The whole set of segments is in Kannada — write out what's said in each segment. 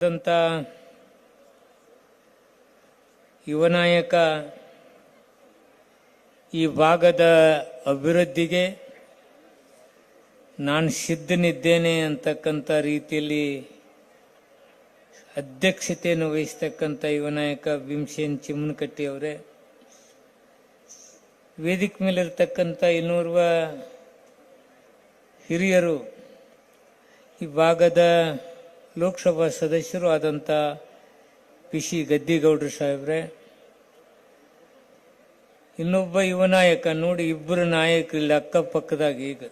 ದಂತ ಯುವನಾಯಕ ಈ ಭಾಗದ ಅಭಿವೃದ್ಧಿಗೆ ನಾನು ಸಿದ್ಧನಿದ್ದೇನೆ ಅಂತಕ್ಕಂಥ ರೀತಿಯಲ್ಲಿ ಅಧ್ಯಕ್ಷತೆಯನ್ನು ವಹಿಸ್ತಕ್ಕಂಥ ಯುವನಾಯಕ ಭೀಮಸೇನ್ ಚಿಮ್ಮನಕಟ್ಟಿ ಅವರೇ. ವೇದಿಕೆ ಮೇಲಿರ್ತಕ್ಕಂಥ ಇನ್ನೋರ್ವ ಹಿರಿಯರು ಈ ಭಾಗದ ಲೋಕಸಭಾ ಸದಸ್ಯರು ಆದಂಥ ಪಿ ಸಿ ಗದ್ದಿಗೌಡರು ಸಾಹೇಬ್ರೆ, ಇನ್ನೊಬ್ಬ ಯುವ ನಾಯಕ ನೋಡಿ ಇಬ್ಬರು ನಾಯಕರಲ್ಲಿ ಅಕ್ಕಪಕ್ಕದಾಗ ಈಗ.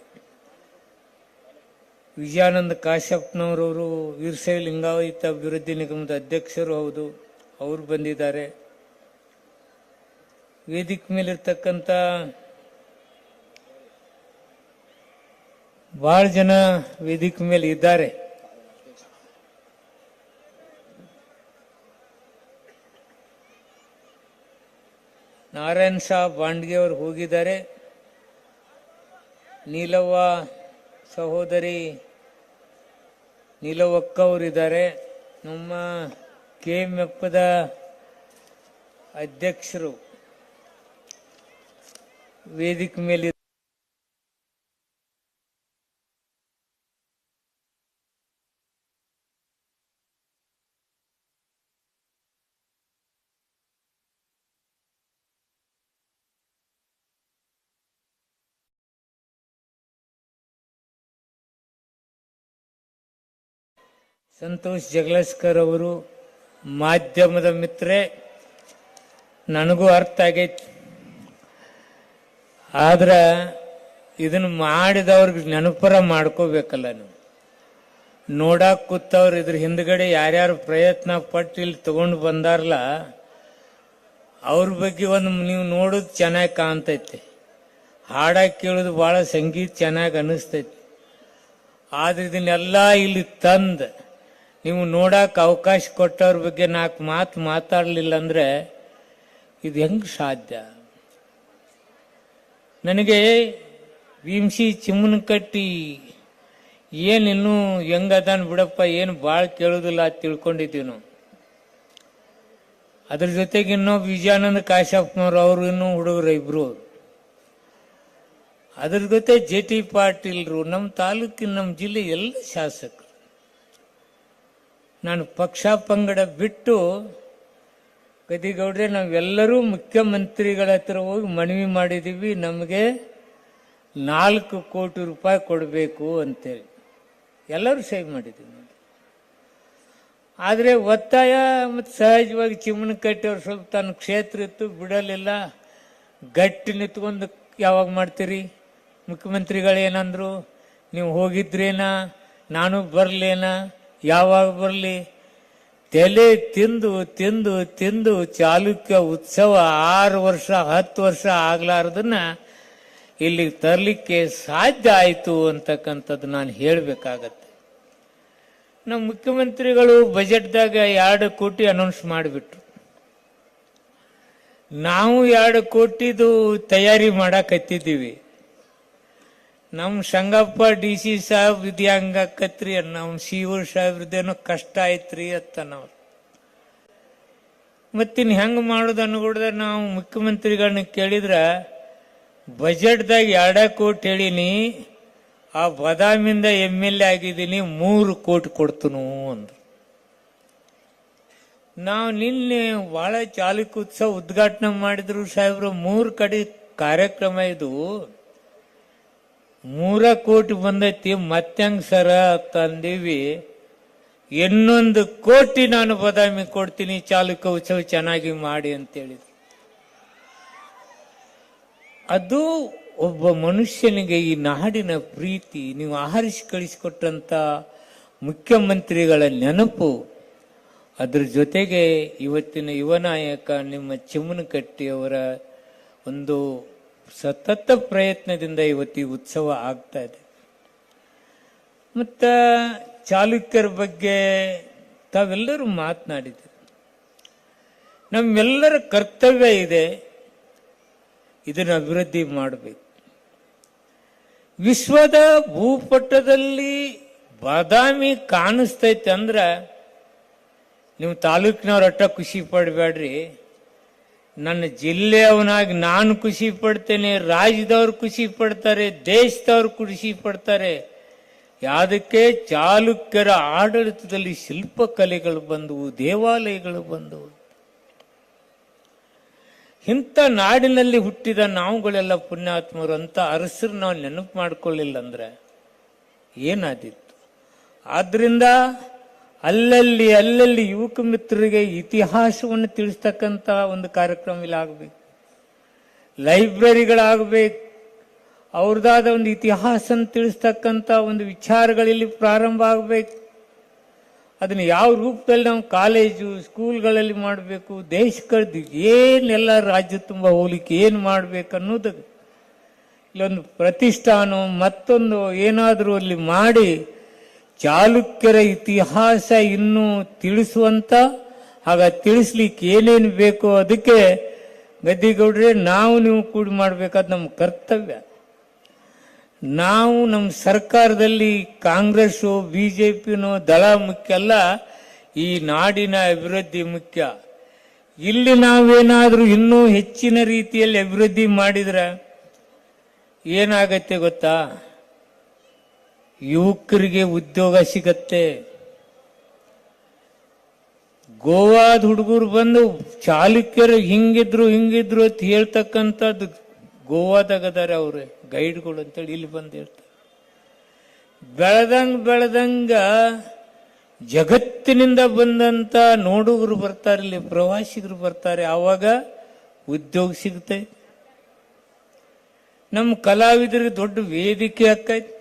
ವಿಜಯಾನಂದ ಕಾಶ್ಯಪ್ನವರವರು, ವೀರಶೈವ ಲಿಂಗಾಯತ ಅಭಿವೃದ್ಧಿ ನಿಗಮದ ಅಧ್ಯಕ್ಷರು ಹೌದು, ಅವರು ಬಂದಿದ್ದಾರೆ. ವೇದಿಕೆ ಮೇಲಿರ್ತಕ್ಕಂಥ ಭಾಳ ಜನ ವೇದಿಕೆ ಮೇಲೆ ಇದ್ದಾರೆ. ನಾರಾಯಣ್ ಶಾ ಬಾಂಡ್ಗೆ ಅವರು ಹೋಗಿದ್ದಾರೆ. ನೀಲವ್ವ ಸಹೋದರಿ ನೀಲವಕ್ಕ ಅವರಿದ್ದಾರೆ ನಮ್ಮ ಕೆ ಎಫ್ದ ಅಧ್ಯಕ್ಷರು ವೇದಿಕೆ ಮೇಲೆ ಸಂತೋಷ್ ಜಗಳಸ್ಕರ್ ಅವರು ಮಾಧ್ಯಮದ ಮಿತ್ರೆ, ನನಗೂ ಅರ್ಥ ಆಗೈತಿ. ಆದ್ರ ಇದನ್ನು ಮಾಡಿದವ್ರಿಗೆ ನೆನಪರ ಮಾಡ್ಕೋಬೇಕಲ್ಲ ನೀವು. ನೋಡಕ್ಕೆ ಕೂತವ್ರು ಇದ್ರ ಹಿಂದ್ಗಡೆ ಯಾರ್ಯಾರು ಪ್ರಯತ್ನ ಪಟ್ಟು ಇಲ್ಲಿ ತಗೊಂಡು ಬಂದಾರಲ್ಲ ಅವ್ರ ಬಗ್ಗೆ ಒಂದು ನೀವು ನೋಡೋದು ಚೆನ್ನಾಗಿ ಕಾಣ್ತೈತಿ. ಹಾಡಕ್ಕೆ ಕೇಳೋದು ಬಹಳ ಸಂಗೀತ ಚೆನ್ನಾಗಿ ಅನಿಸ್ತೈತಿ ಆದ್ರೆ ಇದನ್ನೆಲ್ಲ ಇಲ್ಲಿ ತಂದು ನೀವು ನೋಡಕ್ ಅವಕಾಶ ಕೊಟ್ಟವ್ರ ಬಗ್ಗೆ ನಾಲ್ಕು ಮಾತು ಮಾತಾಡಲಿಲ್ಲ ಅಂದ್ರೆ ಇದು ಹೆಂಗ್ ಸಾಧ್ಯ? ನನಗೆ ವಿಮ್ಸಿ ಚಿಮ್ಮನ ಕಟ್ಟಿ ಏನ್ ಇನ್ನೂ ಹೆಂಗದಾನ್ ಬಿಡಪ್ಪ, ಏನು ಭಾಳ ಕೇಳೋದಿಲ್ಲ ತಿಳ್ಕೊಂಡಿದ್ದೀವಿ ನಾವು ಅದ್ರ ಜೊತೆಗೆ ಇನ್ನೂ ವಿಜಯಾನಂದ ಕಾಶಪ್ಪನವರು, ಅವರು ಇನ್ನೂ ಹುಡುಗರು ಇಬ್ರು. ಅದ್ರ ಜೊತೆ ಜೆ ಟಿ ಪಾಟೀಲ್ರು ನಮ್ಮ ತಾಲೂಕಿನ ನಮ್ಮ ಜಿಲ್ಲೆ ಎಲ್ಲ ಶಾಸಕರು. ನಾನು ಪಕ್ಷ ಪಂಗಡ ಬಿಟ್ಟು ಗದಿಗೌಡ್ರೆ ನಾವೆಲ್ಲರೂ ಮುಖ್ಯಮಂತ್ರಿಗಳ ಹತ್ರ ಹೋಗಿ ಮನವಿ ಮಾಡಿದ್ದೀವಿ ನಮಗೆ ನಾಲ್ಕು ಕೋಟಿ ರೂಪಾಯಿ ಕೊಡಬೇಕು ಅಂತೇಳಿ. ಎಲ್ಲರೂ ಸಹಿ ಮಾಡಿದ್ದೀವಿ ಆದರೆ ಒತ್ತಾಯ ಮತ್ತು ಸಹಜವಾಗಿ ಚಿಮ್ಮನ ಕಟ್ಟಿಯವ್ರು ಸ್ವಲ್ಪ ತನ್ನ ಕ್ಷೇತ್ರ ಇತ್ತು, ಬಿಡಲಿಲ್ಲ. ಗಟ್ಟಿ ನಿಂತ್ಕೊಂಡು ಯಾವಾಗ ಮಾಡ್ತೀರಿ? ಮುಖ್ಯಮಂತ್ರಿಗಳು ಏನಂದ್ರು ನೀವು ಹೋಗಿದ್ರೇನಾ? ನಾನು ಬರಲೇನ? ಯಾವಾಗ ಬರಲಿ? ತಲೆ ತಿಂದು ತಿಂದು ತಿಂದು ಚಾಲುಕ್ಯ ಉತ್ಸವ ಆರು ವರ್ಷ, ಹತ್ತು ವರ್ಷ ಆಗ್ಲಾರ್ದನ್ನ ಇಲ್ಲಿಗೆ ತರಲಿಕ್ಕೆ ಸಾಧ್ಯ ಆಯಿತು ಅಂತಕ್ಕಂಥದ್ದು ನಾನು ಹೇಳಬೇಕಾಗತ್ತೆ. ನಮ್ಮ ಮುಖ್ಯಮಂತ್ರಿಗಳು ಬಜೆಟ್ದಾಗ ಎರಡು ಕೋಟಿ ಅನೌನ್ಸ್ ಮಾಡಿಬಿಟ್ರು. ನಾವು ಎರಡು ಕೋಟಿದು ತಯಾರಿ ಮಾಡಕತ್ತಿದ್ದೀವಿ. ನಮ್ಮ ಶಂಗಪ್ಪ ಡಿ ಸಿ ಸಾಹೇಬ್ ಇದು ಅನ್ನ ನಮ್ಮ ಸಿ ಓ ಸಾಹೇಬ್ರದ್ದೇನೋ ಕಷ್ಟ ಐತ್ರಿ ಅಂತ ನಾವ್ ಮತ್ತಿನ್ ಹೆಂಗ್ ಮಾಡೋದು ಅನ್ಕೊಡ್ದ ನಾವು ಮುಖ್ಯಮಂತ್ರಿಗಳನ್ನ ಕೇಳಿದ್ರ, ಬಜೆಟ್ದಾಗ ಎರಡ ಕೋಟಿ ಹೇಳಿನಿ, ಆ ಬದಾಮಿಂದ ಎಂ ಎಲ್ ಎ ಆಗಿದ್ದೀನಿ, ಮೂರು ಕೋಟಿ ಕೊಡ್ತನು ಅಂದ್ರು. ನಾವು ನಿನ್ನೆ ಬಹಳ ಚಾಲಕ ಉತ್ಸವ ಉದ್ಘಾಟನೆ ಮಾಡಿದ್ರು ಸಾಹೇಬ್ರು, ಮೂರು ಕಡೆ ಕಾರ್ಯಕ್ರಮ ಇದು. ಮೂರ ಕೋಟಿ ಬಂದೈತಿ, ಮತ್ತೆಂಗ್ ಸರ ತಂದೀವಿ ಇನ್ನೊಂದು ಕೋಟಿ ನಾನು ಬದಾಮಿ ಕೊಡ್ತೀನಿ ಚಾಲುಕ ಉತ್ಸವ ಚೆನ್ನಾಗಿ ಮಾಡಿ ಅಂತೇಳಿದ್ರು. ಅದು ಒಬ್ಬ ಮನುಷ್ಯನಿಗೆ ಈ ನಾಡಿನ ಪ್ರೀತಿ, ನೀವು ಆಹರಿಸಿ ಕಳಿಸಿಕೊಟ್ಟಂತ ಮುಖ್ಯಮಂತ್ರಿಗಳ ನೆನಪು. ಅದ್ರ ಜೊತೆಗೆ ಇವತ್ತಿನ ಯುವ ನಾಯಕ ನಿಮ್ಮ ಚಿಮ್ಮನಕಟ್ಟಿಯವರ ಒಂದು ಸತತ ಪ್ರಯತ್ನದಿಂದ ಇವತ್ತು ಉತ್ಸವ ಆಗ್ತಾ ಇದೆ. ಮತ್ತು ಚಾಲುಕ್ಯರ ಬಗ್ಗೆ ತಾವೆಲ್ಲರೂ ಮಾತನಾಡಿದ್ದೀರಿ. ನಮ್ಮೆಲ್ಲರ ಕರ್ತವ್ಯ ಇದೆ ಇದನ್ನು ಅಭಿವೃದ್ಧಿ ಮಾಡಬೇಕು. ವಿಶ್ವದ ಭೂಪಟದಲ್ಲಿ ಬಾದಾಮಿ ಕಾಣಿಸ್ತೈತೆ ಅಂದ್ರೆ ನೀವು ತಾಲೂಕಿನವ್ರ ಅಟ್ಟ ಖುಷಿ ಪಡಬೇಡ್ರಿ. ನನ್ನ ಜಿಲ್ಲೆಯವನಾಗಿ ನಾನು ಖುಷಿ ಪಡ್ತೇನೆ, ರಾಜ್ಯದವ್ರು ಖುಷಿ ಪಡ್ತಾರೆ, ದೇಶದವ್ರು ಖುಷಿ ಪಡ್ತಾರೆ. ಯಾವುದಕ್ಕೆ? ಚಾಲುಕ್ಯರ ಆಡಳಿತದಲ್ಲಿ ಶಿಲ್ಪಕಲೆಗಳು ಬಂದವು, ದೇವಾಲಯಗಳು ಬಂದವು. ಇಂಥ ನಾಡಿನಲ್ಲಿ ಹುಟ್ಟಿದ ನಾವುಗಳೆಲ್ಲ ಪುಣ್ಯಾತ್ಮರು ಅಂತ ಅರಸರು ನಾವು ನೆನಪು ಮಾಡ್ಕೊಳ್ಳಿಲ್ಲ ಅಂದ್ರೆ ಏನಾದಿತ್ತು ಆದ್ರಿಂದ ಅಲ್ಲಲ್ಲಿ ಅಲ್ಲಲ್ಲಿ ಯುವಕ ಮಿತ್ರರಿಗೆ ಇತಿಹಾಸವನ್ನು ತಿಳಿಸ್ತಕ್ಕಂಥ ಒಂದು ಕಾರ್ಯಕ್ರಮ ಇಲ್ಲಿ ಆಗಬೇಕು. ಲೈಬ್ರರಿಗಳಾಗಬೇಕು. ಅವ್ರದ್ದಾದ ಒಂದು ಇತಿಹಾಸ ತಿಳಿಸ್ತಕ್ಕಂಥ ಒಂದು ವಿಚಾರಗಳಲ್ಲಿ ಪ್ರಾರಂಭ ಆಗಬೇಕು. ಅದನ್ನ ಯಾವ ರೂಪದಲ್ಲಿ ನಾವು ಕಾಲೇಜು, ಸ್ಕೂಲ್ಗಳಲ್ಲಿ ಮಾಡಬೇಕು ದೇಶಕ್ಕಳ್ದು ಏನೆಲ್ಲ ರಾಜ್ಯ ತುಂಬ ಹೋಲಿಕೆ, ಏನು ಮಾಡ್ಬೇಕು ಅನ್ನೋದು ಇಲ್ಲೊಂದು ಪ್ರತಿಷ್ಠಾನ ಮತ್ತೊಂದು ಏನಾದರೂ ಅಲ್ಲಿ ಮಾಡಿ ಚಾಲುಕ್ಯರ ಇತಿಹಾಸ ಇನ್ನೂ ತಿಳಿಸುವಂತ, ಆಗ ತಿಳಿಸ್ಲಿಕ್ಕೆ ಏನೇನು ಬೇಕೋ ಅದಕ್ಕೆ ಗದ್ದಿಗೌಡ್ರೆ, ನಾವು ನೀವು ಕೂಡಿ ಮಾಡಬೇಕಾದ ನಮ್ಮ ಕರ್ತವ್ಯ. ನಾವು ನಮ್ಮ ಸರ್ಕಾರದಲ್ಲಿ ಕಾಂಗ್ರೆಸ್ಸು ಪಿನೋ ದಳ ಮುಖ್ಯ ಅಲ್ಲ, ಈ ನಾಡಿನ ಅಭಿವೃದ್ಧಿ ಮುಖ್ಯ. ಇಲ್ಲಿ ನಾವೇನಾದರೂ ಇನ್ನೂ ಹೆಚ್ಚಿನ ರೀತಿಯಲ್ಲಿ ಅಭಿವೃದ್ಧಿ ಮಾಡಿದ್ರೆ ಏನಾಗತ್ತೆ ಗೊತ್ತಾ? ಯುವಕರಿಗೆ ಉದ್ಯೋಗ ಸಿಗತ್ತೆ. ಗೋವಾದ ಹುಡುಗರು ಬಂದು ಚಾಲುಕ್ಯರು ಹಿಂಗಿದ್ರು ಹಿಂಗಿದ್ರು ಅಂತ ಹೇಳ್ತಕ್ಕಂಥದ್ದು ಗೋವಾದಾಗದಾರೆ ಅವ್ರೆ, ಗೈಡ್ಗಳು ಅಂತೇಳಿ ಇಲ್ಲಿ ಬಂದು ಹೇಳ್ತಾರೆ. ಬೆಳೆದಂಗ ಬೆಳೆದಂಗ ಜಗತ್ತಿನಿಂದ ಬಂದಂತ ನೋಡುಗರು ಬರ್ತಾರೆ, ಇಲ್ಲಿ ಪ್ರವಾಸಿಗರು ಬರ್ತಾರೆ, ಆವಾಗ ಉದ್ಯೋಗ ಸಿಗುತ್ತೆ. ನಮ್ಮ ಕಲಾವಿದರಿಗೆ ದೊಡ್ಡ ವೇದಿಕೆ ಆಕೈತಿ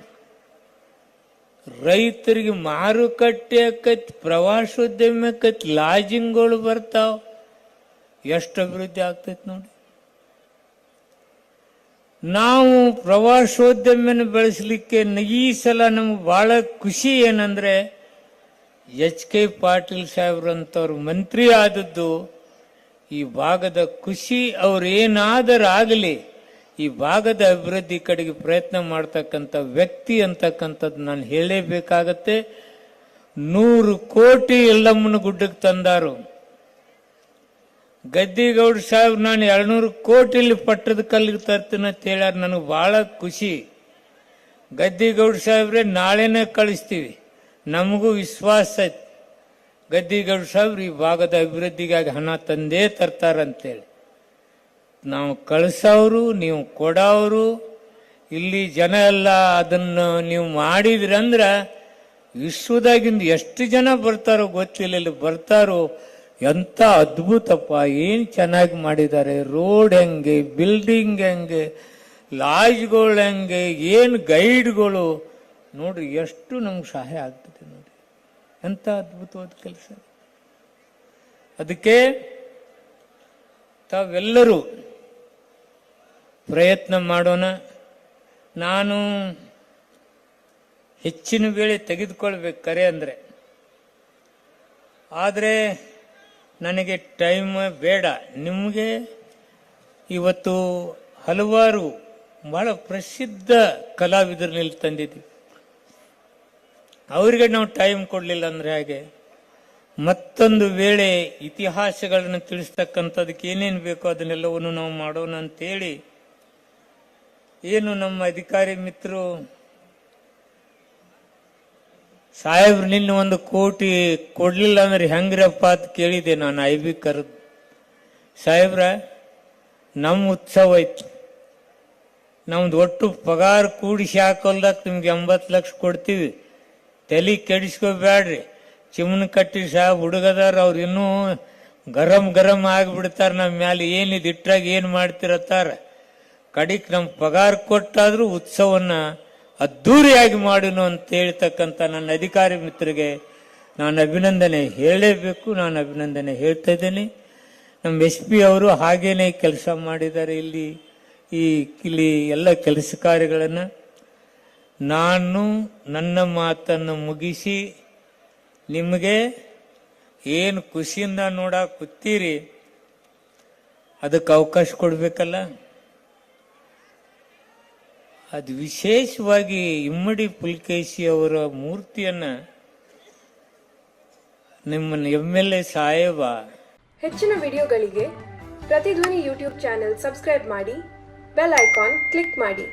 ರೈತರಿಗೆ ಮಾರುಕಟ್ಟೆ ಆಕೈತಿ, ಪ್ರವಾಸೋದ್ಯಮ ಆಕೈತಿ, ಲಾಜಿಂಗ್ಗಳು ಬರ್ತಾವ. ಎಷ್ಟು ಅಭಿವೃದ್ಧಿ ಆಗ್ತೈತಿ ನೋಡಿ. ನಾವು ಪ್ರವಾಸೋದ್ಯಮನ ಬೆಳೆಸಲಿಕ್ಕೆ ಈ ಸಲ ನಮ್ಗೆ ಬಹಳ ಖುಷಿ ಏನಂದ್ರೆ, ಎಚ್ ಕೆ ಪಾಟೀಲ್ ಸಾಹೇಬ್ರಂಥವ್ರು ಮಂತ್ರಿ ಆದದ್ದು ಈ ಭಾಗದ ಖುಷಿ ಅವ್ರು ಏನಾದರಾಗಲಿ ಈ ಭಾಗದ ಅಭಿವೃದ್ಧಿ ಕಡೆಗೆ ಪ್ರಯತ್ನ ಮಾಡ್ತಕ್ಕಂಥ ವ್ಯಕ್ತಿ ಅಂತಕ್ಕಂಥದ್ದು ನಾನು ಹೇಳಲೇಬೇಕಾಗತ್ತೆ. ನೂರು ಕೋಟಿ ಎಲ್ಲಮ್ಮನ ಗುಡ್ಡಕ್ಕೆ ತಂದಾರು. ಗದ್ದಿಗೌಡ ಸಾಹೇಬ್ ನಾನು ಎರಡ್ನೂರು ಕೋಟಿಲಿ ಪಟ್ಟದ ಕಲ್ಲಿಗೆ ತರ್ತೀನಿ ಅಂತ ಹೇಳ್ಯಾರ, ನನಗೆ ಬಹಳ ಖುಷಿ. ಗದ್ದಿಗೌಡ ಸಾಹೇಬ್ರೆ, ನಾಳೆನೇ ಕಳಿಸ್ತೀವಿ. ನಮಗೂ ವಿಶ್ವಾಸ ಐತಿ. ಗದ್ದಿಗೌಡ ಸಾಹೇಬ್ರು ಈ ಭಾಗದ ಅಭಿವೃದ್ಧಿಗಾಗಿ ಹಣ ತಂದೇ ತರ್ತಾರಂತೇಳಿ. ನಾವು ಕಳಿಸೋರು ನೀವು ಕೊಡೋರು ಇಲ್ಲಿ ಜನ ಎಲ್ಲ ಅದನ್ನು ನೀವು ಮಾಡಿದ್ರಂದ್ರೆ ವಿಶ್ವದಾಗಿಂದ ಎಷ್ಟು ಜನ ಬರ್ತಾರೋ ಗೊತ್ತಿಲ್ಲ, ಇಲ್ಲಿ ಬರ್ತಾರೋ ಎಂಥ ಅದ್ಭುತಪ್ಪ, ಏನು ಚೆನ್ನಾಗಿ ಮಾಡಿದ್ದಾರೆ, ರೋಡ್ ಹೆಂಗೆ, ಬಿಲ್ಡಿಂಗ್ ಹೆಂಗೆ, ಲಾಜ್ಗಳು ಹೆಂಗೆ, ಏನು ಗೈಡ್ಗಳು. ನೋಡ್ರಿ, ಎಷ್ಟು ನಮ್ಗೆ ಸಹಾಯ ಆಗ್ತದೆ ನೋಡಿ. ಎಂಥ ಅದ್ಭುತವಾದ ಕೆಲಸ. ಅದಕ್ಕೆ ತಾವೆಲ್ಲರೂ ಪ್ರಯತ್ನ ಮಾಡೋಣ. ನಾನು ಹೆಚ್ಚಿನ ವೇಳೆ ತೆಗೆದುಕೊಳ್ಬೇಕು ಕರೆ ಅಂದರೆ. ಆದರೆ ನನಗೆ ಟೈಮ್ ಬೇಡ. ನಿಮಗೆ ಇವತ್ತು ಹಲವಾರು ಬಹಳ ಪ್ರಸಿದ್ಧ ಕಲಾವಿದರಲ್ಲಿ ತಂದಿದ್ದೀವಿ. ಅವರಿಗೆ ನಾವು ಟೈಮ್ ಕೊಡಲಿಲ್ಲ ಅಂದರೆ ಹಾಗೆ. ಮತ್ತೊಂದು ವೇಳೆ ಇತಿಹಾಸಗಳನ್ನು ತಿಳಿಸ್ತಕ್ಕಂಥದಕ್ಕೆ ಏನೇನು ಬೇಕೋ ಅದನ್ನೆಲ್ಲವನ್ನು ನಾವು ಮಾಡೋಣ ಅಂತೇಳಿ ಏನು ನಮ್ಮ ಅಧಿಕಾರಿ ಮಿತ್ರರು? ಸಾಹೇಬ್ರು, ನಿನ್ನ ಒಂದು ಕೋಟಿ ಕೊಡ್ಲಿಲ್ಲ ಅಂದ್ರೆ ಹೆಂಗ್ರಪ್ಪ ಅಂತ ಕೇಳಿದೆ ನಾನು, ಐ ಬಿ ಕರೆದು. ಸಾಹೇಬ್ರ ನಮ್ಮ ಉತ್ಸವ ಐತಿ. ನಮ್ದು ಒಟ್ಟು ಪಗಾರ ಕೂಡಿಸಿ ಹಾಕೋಲ್ದಾಗ ನಿಮ್ಗೆ ಎಂಬತ್ತು ಲಕ್ಷ ಕೊಡ್ತೀವಿ. ತಲೆ ಕೆಡಿಸ್ಕೋಬೇಡ್ರಿ. ಚಿಮ್ನ ಕಟ್ಟಿ ಸಾಹೇಬ್ ಹುಡುಗದಾರ, ಅವ್ರು ಇನ್ನೂ ಗರಂ ಗರಂ ಆಗಿಬಿಡ್ತಾರೆ ನಮ್ಮ ಮ್ಯಾಲೆ ಏನಿದು ಇಟ್ಟಾಗ ಏನು ಮಾಡ್ತಿರತ್ತಾರ? ಕಡಿಕ್ ನಮ್ ಪಗಾರ ಕೊಟ್ಟಾದ್ರೂ ಉತ್ಸವನ್ನ ಅದ್ದೂರಿಯಾಗಿ ಮಾಡುನು ಅಂತ ಹೇಳ್ತಕ್ಕಂಥ ನನ್ನ ಅಧಿಕಾರಿ ಮಿತ್ರರಿಗೆ ನಾನು ಅಭಿನಂದನೆ ಹೇಳಲೇಬೇಕು, ನಾನು ಅಭಿನಂದನೆ ಹೇಳ್ತಾ ಇದ್ದೇನೆ. ನಮ್ಮ ಎಸ್ ಪಿ ಅವರು ಹಾಗೇನೆ ಕೆಲಸ ಮಾಡಿದ್ದಾರೆ ಇಲ್ಲಿ, ಈ ಇಲ್ಲಿ ಎಲ್ಲ ಕೆಲಸ ಕಾರ್ಯಗಳನ್ನು. ನಾನು ನನ್ನ ಮಾತನ್ನು ಮುಗಿಸಿ, ನಿಮಗೆ ಏನು ಖುಷಿಯಿಂದ ನೋಡಕ್ಕೆ ಕೂತೀರಿ, ಅದಕ್ಕೆ ಅವಕಾಶ ಕೊಡ್ಬೇಕಲ್ಲ? ಅದು ವಿಶೇಷವಾಗಿ ಇಮ್ಮಡಿ ಪುಲ್ಕೇಶಿ ಅವರ ಮೂರ್ತಿಯನ್ನ ನಿಮ್ಮ ಎಂ ಎಲ್ ಎ ಸಾಹೇಬ ಹೆಚ್ಚಿನ ವಿಡಿಯೋಗಳಿಗೆ ಪ್ರತಿಧ್ವನಿ ಯೂಟ್ಯೂಬ್ ಚಾನೆಲ್ ಸಬ್ಸ್ಕ್ರೈಬ್ ಮಾಡಿ, ಬೆಲ್ ಐಕಾನ್ ಕ್ಲಿಕ್ ಮಾಡಿ.